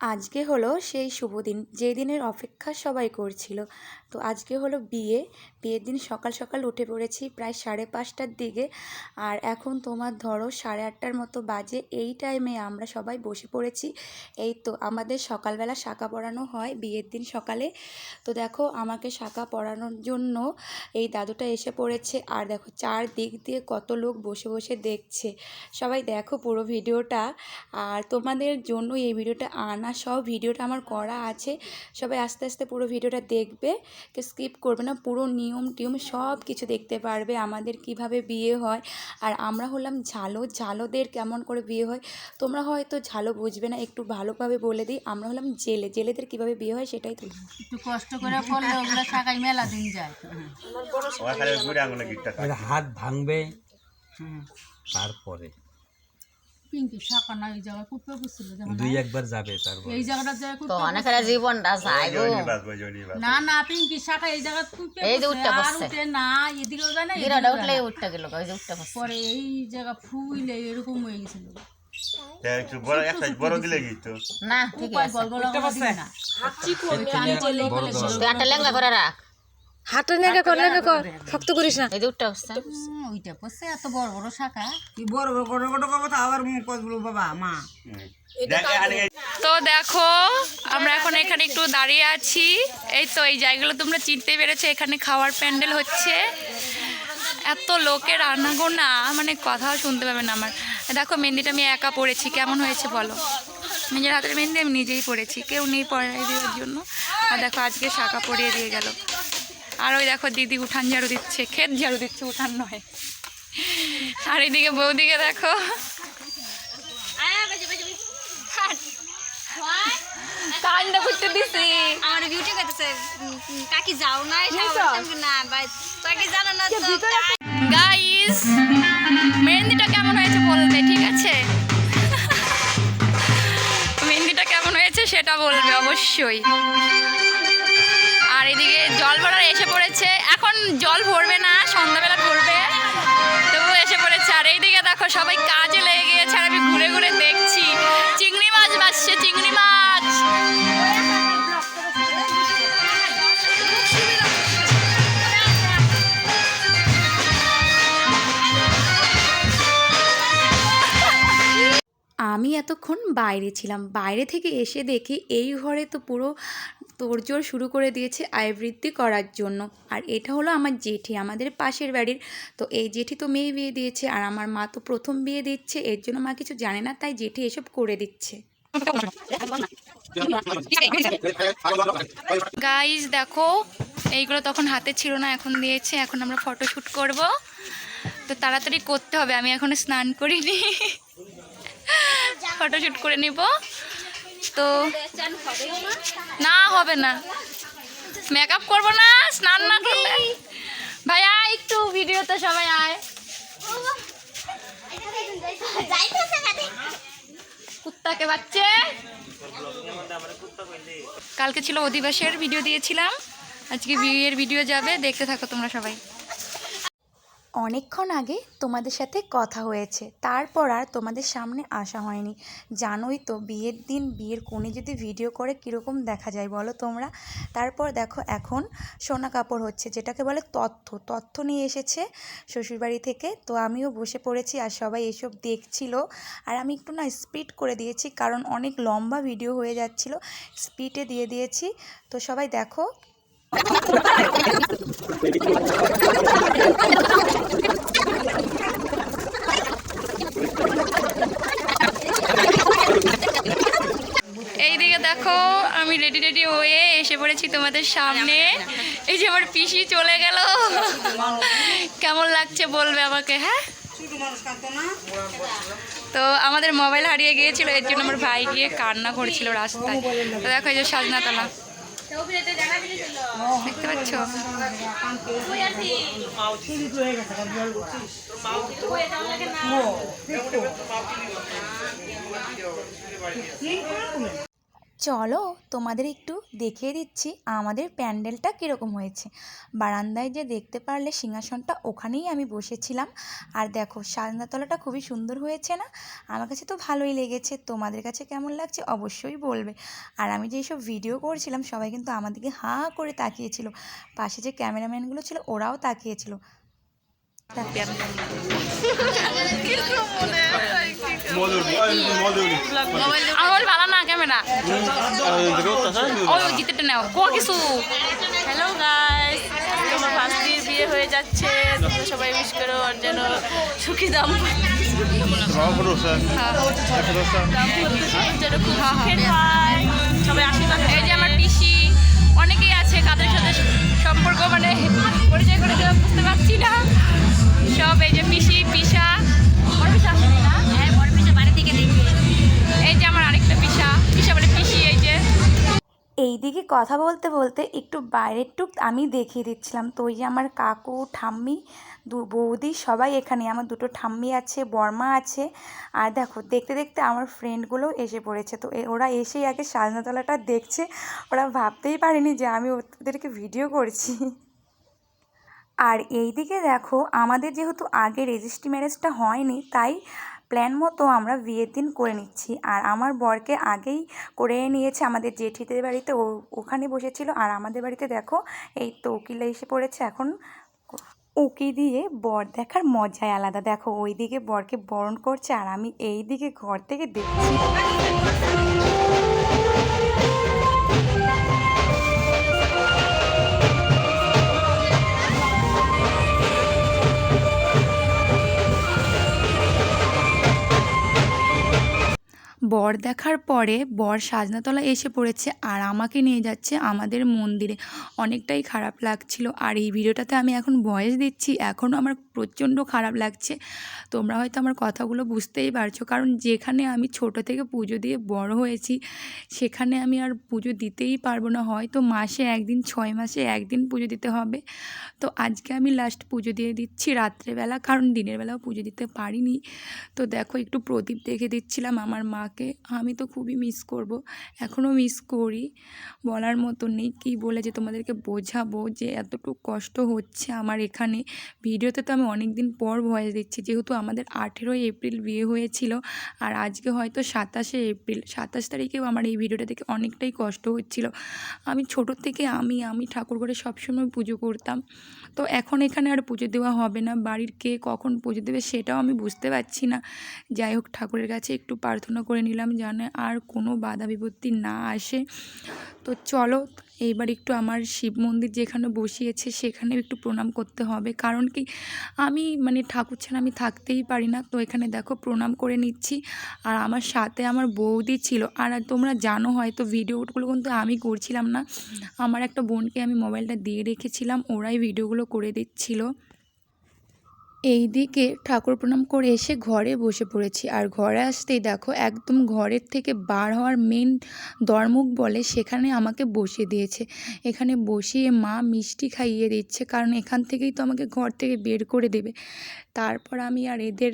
আজকে হলো সেই শুভ দিন, যে দিনের অপেক্ষা সবাই করছিল। তো আজকে হলো বিয়ে, বিয়ের দিন সকাল সকাল উঠে পড়েছি প্রায় সাড়ে পাঁচটার দিকে। আর এখন তোমার ধরো সাড়ে আটটার মতো বাজে, এই টাইমে আমরা সবাই বসে পড়েছি। এই তো আমাদের সকালবেলা শাঁখা পড়ানো হয় বিয়ের দিন সকালে। তো দেখো আমাকে শাঁখা পড়ানোর জন্য এই দাদুটা এসে পড়েছে। আর দেখো চার দিক দিয়ে কত লোক বসে বসে দেখছে। সবাই দেখো পুরো ভিডিওটা। আর তোমাদের জন্য এই ভিডিওটা আনা সব ভিডিওটা আমার করা আছে। সবাই আস্তে আস্তে পুরো ভিডিওটা দেখবে। কেউ স্কিপ করবে না পুরো নিয়ম টিয়ম সব কিছু দেখতে পারবে আমাদের কীভাবে বিয়ে হয়। আর আমরা হলাম ঝালো ঝালোদের কেমন করে বিয়ে হয় তোমরা হয়তো ঝালো বুঝবে না একটু ভালোভাবে বলে দিই। আমরা হলাম জেলে জেলেদের কীভাবে বিয়ে হয় সেটাই তো একটু কষ্ট করে পড়লে ওগুলো শাখায় মেলা দিন যায়। হাত ভাঙবে তারপরে। পিঙ্কি শাখা না এই জায়গায় কুপে বসছিল যখন দুই একবার যাবে তারপর এই জায়গাটা যায় তো কুপে অনেকের জীবনটা বাজবে না না পিঙ্কি শাখা এই জায়গা কুপে এই যে বসে, উঠতে আর বসছে। উঠে না এদিকেও যায় না গিরাটা উঠলে উঠতে গেল ওই যে উঠতে বসছে। পরে এই জায়গা ফুইলে এরকম হয়ে গেছিল। তা একটু বড় একটা বড় দিলে গিতো না ঠিক আছে। গল গল না। গেলে। তুই একটা লেঙ্গা করে রাখ। হাতে নেগে কর নেগে কর শক্ত করিস না। এই যে উঠতে ওইটা পড়ছে এত বড় বড় শাখা। দেখ এখানে তো দেখো আমরা এখন এখানে একটু দাঁড়িয়ে আছি। এই তো এই জায়গাগুলো তোমরা চিনতে পেরেছ এখানে খাওয়ার প্যান্ডেল হচ্ছে। এত লোকের আনাগোনা মানে কথাও শুনতে পাবে না আমার। দেখো মেহেন্দিটা আমি একা পড়েছি কেমন হয়েছে বলো? নিজের হাতের মেহেন্দি আমি নিজেই পড়েছি কেউ নেই পড়াই দেওয়ার জন্য। আর দেখো আজকে শাখা পরিয়ে দিয়ে গেল। আর ওই দেখো দিদি উঠান ঝাড়ু দিচ্ছে ক্ষেত ঝাড়ু দিচ্ছে উঠান নয়। আর এদিকে বৌদিকে দেখো। কান্ডা করতে দিছি। আমার বিউটি করতেছে কাকি যাও না ভাই জানো না তো গাইস মেহেন্দিটা কেমন হয়েছে বলবে ঠিক আছে? মেহেন্দিটা কেমন হয়েছে সেটা বলবে অবশ্যই। আর এদিকে জল ভরার এসে পড়েছে। এখন জল ভরবে না, সন্ধ্যাবেলা ভরবে। তবু এসে পড়েছে। আর এইদিকে দেখো, সবাই কাজে লেগে গিয়েছে আর আমি ঘুরে ঘুরে দেখছি। চিংড়ি মাছ বাসছে চিংড়ি মাছ! আমি এতক্ষণ বাইরে ছিলাম। বাইরে থেকে এসে দেখি এই ঘরে তো পুরো তোড়জোড় শুরু করে দিয়েছে আয়বৃদ্ধি করার জন্য। আর এটা হলো আমার জেঠি, আমাদের পাশের বাড়ির। তো এই জেঠি তো মেয়ে বিয়ে দিয়েছে আর আমার মা তো প্রথম বিয়ে দিচ্ছে, এর জন্য মা কিছু জানে না, তাই জেঠি এসব করে দিচ্ছে। গাইজ দেখো, এইগুলো তখন হাতে ছিল না, এখন দিয়েছে, এখন আমরা ফটোশ্যুট করব। তো তাড়াতাড়ি করতে হবে, আমি এখনও স্নান করিনি। ফটোশ্যুট করে নিব। তো না হবে না। মেকআপ করব না স্নান না করলে। ভাইয়া একটু ভিডিওতে সবাই আয়। কুত্তাকে বাচ্চে। কালকে ছিল অধিবাসের ভিডিও দিয়েছিলাম। আজকে বিয়ের ভিডিও যাবে দেখতে থাকো তোমরা সবাই। অনেকক্ষণ আগে তোমাদের সাথে কথা হয়েছে। তারপর আর তোমাদের সামনে আসা হয়নি। জানোই তো, বিয়ের দিন, বিয়ের কোণে যদি ভিডিও করে কীরকম দেখা যায় বলো তোমরা? তারপর দেখো, এখন সোনা কাপড় হচ্ছে, যেটাকে বলে তথ্য। তথ্য নিয়ে এসেছে শ্বশুরবাড়ি থেকে। তো আমিও বসে পড়েছি আর সবাই এসব দেখছিল। আর আমি একটু না স্পিড করে দিয়েছি, কারণ অনেক লম্বা ভিডিও হয়ে যাচ্ছিল। স্পিডে দিয়ে দিয়েছি। তো সবাই দেখো এইদিকে দেখো, আমি রেডি রেডি হয়ে এসে পড়েছি তোমাদের সামনে। এই যে আমার পিসি চলে গেল। কেমন লাগছে বলবে আমাকে হ্যাঁ? তো আমাদের মোবাইল হারিয়ে গিয়েছিল, এর জন্য আমার ভাই গিয়ে কান্না করেছিল রাস্তায়। তো দেখো এই যে সাজনাতলা। দেখতে পাচ্ছ? চলো তোমাদের একটু দেখিয়ে দিচ্ছি আমাদের প্যান্ডেলটা কীরকম হয়েছে। বারান্দায় যে দেখতে পারলে সিংহাসনটা ওখানেই আমি বসেছিলাম। আর দেখো সাজনাতলাটা খুবই সুন্দর হয়েছে না? আমার কাছে তো ভালোই লেগেছে। তোমাদের কাছে কেমন লাগছে অবশ্যই বলবে। আর আমি যেই সব ভিডিও করছিলাম, সবাই কিন্তু আমাদেরকে হাঁ করে তাকিয়েছিল। পাশে যে ক্যামেরাম্যানগুলো ছিল, ওরাও তাকিয়েছিল। আমার ভালো না ক্যামেরা। ওই জিতেটা নাও। কো কিছু? হ্যালো গাইস তোমার ভাস্তির বিয়ে হয়ে যাচ্ছে। তোমরা সবাই উইশ করো ওর যেন সুখী দাম হয়। সবাই আশীর্বাদ এই যে আমার পিসি অনেকেই আছে কাদের সাথে সম্পর্ক মানে পরিচয় করে বুঝতে পারছি না। সব এই যে পিসি পিসা এই দিকে কথা বলতে বলতে একটু বাইরের টুক আমি দেখিয়ে দিচ্ছিলাম। তো ওই যে আমার কাকু, ঠাম্মি, দু বৌদি সবাই এখানে। আমার দুটো ঠাম্মি আছে, বর্মা আছে। আর দেখো, দেখতে দেখতে আমার ফ্রেন্ডগুলো এসে পড়েছে। তো ওরা এসেই আগে সাজনাতলাটা দেখছে। ওরা ভাবতেই পারেনি যে আমি ওদেরকে ভিডিও করছি। আর এই দিকে দেখো, আমাদের যেহেতু আগে রেজিস্ট্রি ম্যারেজটা হয়নি, তাই প্ল্যান মতো আমরা বিয়ের দিন করে নিচ্ছি। আর আমার বরকে আগেই করে নিয়েছে আমাদের জেঠিদের বাড়িতে। ও ওখানে বসেছিল। আর আমাদের বাড়িতে দেখো, এই তো উকিলে এসে পড়েছে। এখন উকি দিয়ে বর দেখার মজাই আলাদা। দেখো ওই দিকে বরকে বরণ করছে আর আমি এই দিকে ঘর থেকে দেখছি। বর দেখার পরে বর সাজনাতলা এসে পড়েছে আর আমাকে নিয়ে যাচ্ছে আমাদের মন্দিরে। অনেকটাই খারাপ লাগছিল। আর এই ভিডিওটাতে আমি এখন ভয়েস দিচ্ছি। এখনও আমার প্রচণ্ড খারাপ লাগছে। তোমরা হয়তো আমার কথাগুলো বুঝতেই পারছ। কারণ যেখানে আমি ছোট থেকে পুজো দিয়ে বড় হয়েছি, সেখানে আমি আর পুজো দিতেই পারব না। হয়তো মাসে একদিন, ছয় মাসে একদিন পুজো দিতে হবে। তো আজকে আমি লাস্ট পুজো দিয়ে দিচ্ছি রাত্রেবেলা, কারণ দিনের বেলাও পুজো দিতে পারিনি। তো দেখো, একটু প্রদীপ দেখে দিচ্ছিলাম আমার মাকে। আমি তো খুবই মিস করব। এখনও মিস করি। বলার মতো নেই কী বলে যে তোমাদেরকে বোঝাবো যে এতটুকু কষ্ট হচ্ছে আমার এখানে। ভিডিওতে তো আমি অনেক দিন পর ভয়েস দিচ্ছি। যেহেতু আমাদের আঠেরোই এপ্রিল বিয়ে হয়েছিল, আর আজকে হয়তো সাতাশে এপ্রিল। সাতাশ তারিখেও আমার এই ভিডিওটা দেখে অনেকটাই কষ্ট হচ্ছিল। আমি ছোটোর থেকে আমি আমি ঠাকুর ঘরে সবসময় পুজো করতাম। তো এখন এখানে আর পুজো দেওয়া হবে না। বাড়ির কে কখন পুজো দেবে সেটাও আমি বুঝতে পারছি না। যাই হোক, ঠাকুরের কাছে একটু প্রার্থনা করে নিলাম যেন আর কোনো বাধা বিপত্তি না আসে। তো চলো এইবার একটু আমার শিব মন্দির যেখানে বসিয়েছে সেখানে একটু প্রণাম করতে হবে। কারণ কি, আমি মানে ঠাকুর ছাড়া আমি থাকতেই পারি না। তো এখানে দেখো প্রণাম করে নিচ্ছি। আর আমার সাথে আমার বৌদি ছিল। আর তোমরা জানো হয়তো ভিডিওগুলো কিন্তু আমি করছিলাম না। আমার একটা বোনকে আমি মোবাইলটা দিয়ে রেখেছিলাম। ওরাই ভিডিওগুলো করে দিচ্ছিল। এই দিকে ঠাকুর প্রণাম করে এসে ঘরে বসে পড়েছি। আর ঘরে আসতেই দেখো, একদম ঘরের থেকে বার হওয়ার মেন দরমুখ বলে সেখানে আমাকে বসিয়ে দিয়েছে। এখানে বসিয়ে মা মিষ্টি খাইয়ে দিচ্ছে, কারণ এখান থেকেই তো আমাকে ঘর থেকে বের করে দেবে। তারপর আমি আর এদের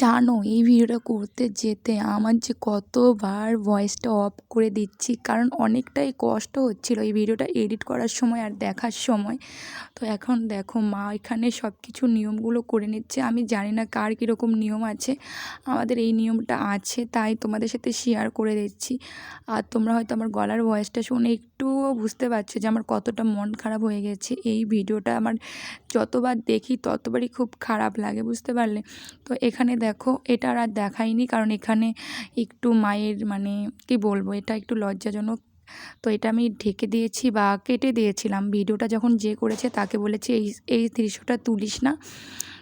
জানো, এই ভিডিওটা করতে যেতে আমার যে কতবার ভয়েসটা অফ করে দিচ্ছি, কারণ অনেকটাই কষ্ট হচ্ছিল এই ভিডিওটা এডিট করার সময় আর দেখার সময়। তো এখন দেখো, মা এখানে সব কিছু নিয়মগুলো করে নিচ্ছে। আমি জানি না কার কীরকম নিয়ম আছে, আমাদের এই নিয়মটা আছে, তাই তোমাদের সাথে শেয়ার করে দিচ্ছি। আর তোমরা হয়তো আমার গলার ভয়েসটা শুনে একটুও বুঝতে পারছ যে আমার কতটা মন খারাপ হয়ে গেছে। এই ভিডিওটা আমার যতবার দেখি ততবারই খুব খারাপ লাগে, বুঝতে পারলে? তো এখানে দেখো, এটা আর দেখাইনি কারণ এখানে একটু মায়ের মানে কি বলব, এটা একটু লজ্জাজনক। তো এটা আমি ঢেকে দিয়েছি বা কেটে দিয়েছিলাম। ভিডিওটা যখন যে করেছে তাকে বলেছি, এই এই দৃশ্যটা তুলিস না।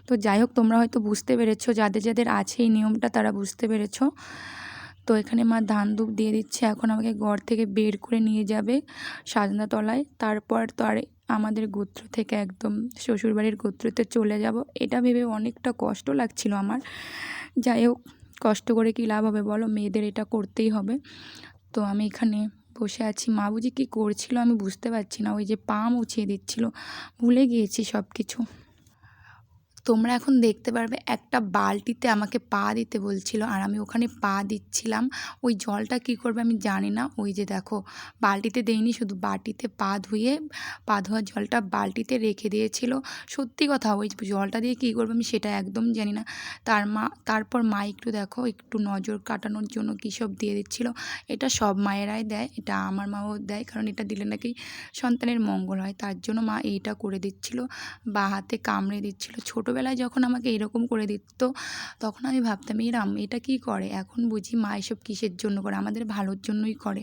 তো যাই হোক, তোমরা হয়তো বুঝতে পেরেছ, যাদের যাদের আছে এই নিয়মটা তারা বুঝতে পেরেছ। তো এখানে মা ধান ধূপ দিয়ে দিচ্ছে। এখন আমাকে ঘর থেকে বের করে নিয়ে যাবে সাজনাতলায় তারপর তো আর আমাদের গোত্র থেকে একদম শ্বশুরবাড়ির গোত্রতে চলে যাব। এটা ভেবে অনেকটা কষ্ট লাগছিল আমার। যাই হোক, কষ্ট করে কি লাভ হবে বলো? মেয়েদের এটা করতেই হবে। তো আমি এখানে বসে আছি। মা বুঝি কী করছিল আমি বুঝতে পারছি না। ওই যে পা মুছিয়ে দিচ্ছিল। ভুলে গিয়েছি সব কিছু তোমরা এখন দেখতে পারবে একটা বালতিতে আমাকে পা দিতে বলছিল আর আমি ওখানে পা দিচ্ছিলাম। ওই জলটা কী করবে আমি জানি না। ওই যে দেখো, বালতিতে দেয়নি শুধু বাটিতে পা ধুয়ে, পা ধোয়ার জলটা বালতিতে রেখে দিয়েছিল। সত্যি কথা, ওই জলটা দিয়ে কী করবে আমি সেটা একদম জানি না। তার মা, তারপর মা একটু দেখো, একটু নজর কাটানোর জন্য কী সব দিয়ে দিচ্ছিল। এটা সব মায়েরাই দেয়, এটা আমার মাও দেয়, কারণ এটা দিলে নাকি সন্তানের মঙ্গল হয়। তার জন্য মা এইটা করে দিচ্ছিল, বা হাতে কামড়ে দিচ্ছিল। ছোটোবেলায় যখন আমাকে এরকম করে দিত, তখন আমি ভাবতাম এরাম এটা কি করে? এখন বুঝি মা এসব কিসের জন্য করে? আমাদের ভালোর জন্যই করে।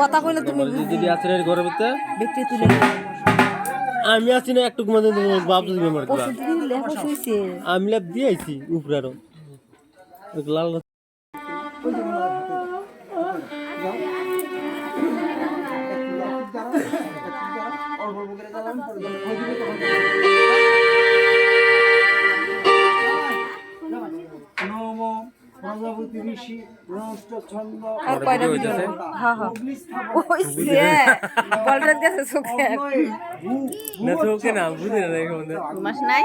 কথা কইলে তুমি যদি আছে ঘরের ভিতরে? ব্যক্তি তুলে আমি আছি না একটু ঘুমাতে বাপ যদি আমার লেখা শুইছে আমি লেপ দিয়ে আইছি উপরে আরও। লাল আর কয়টা ভিডিও হ্যাঁ হ্যাঁ। ওই সে বলটা গেছে চোখে না ওকে না বুঝি না ঘুমাস নাই?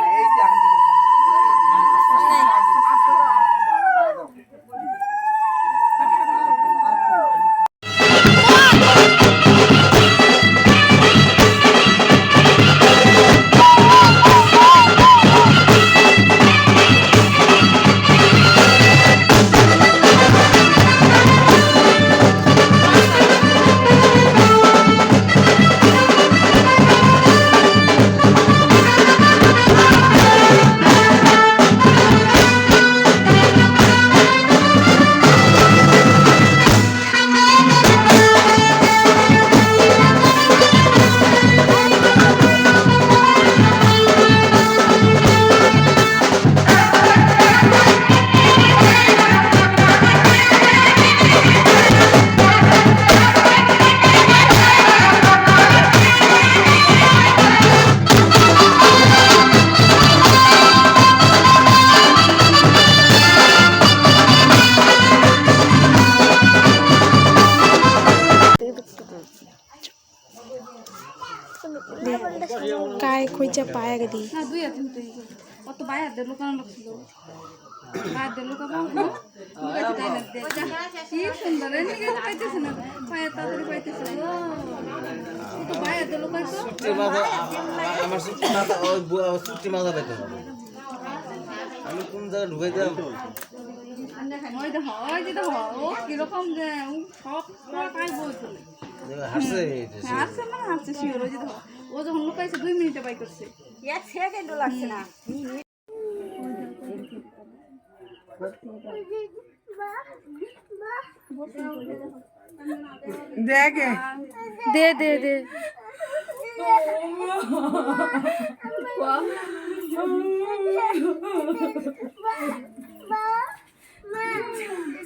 পায়ে আগে দিই না দুই হাতে হতে অত বাইরে হাতে লুকানো লাগছিল বাইরে হাতে লুকাবো লুকাইতে তাই না? দেখ। কি সুন্দর এদিকে পাইতেছে না? পায়ে তাড়াতাড়ি পাইতেছে তো বাইরে হাতে লুকাইতো আমার ছুটি মাথা ওই ছুটি মাথা পেতে আমি কোন জায়গায় ঢুকে দিলাম ওই দেখো ওই যে দেখো ও কীরকম যে সব পুরো পায়ে বই চলে হাসছে হাসছে মানে হাসছে শিওর ওই যে দেখো। ও যখন লুকাইছে দুই মিনিটে বাই করছে। দে দে দে।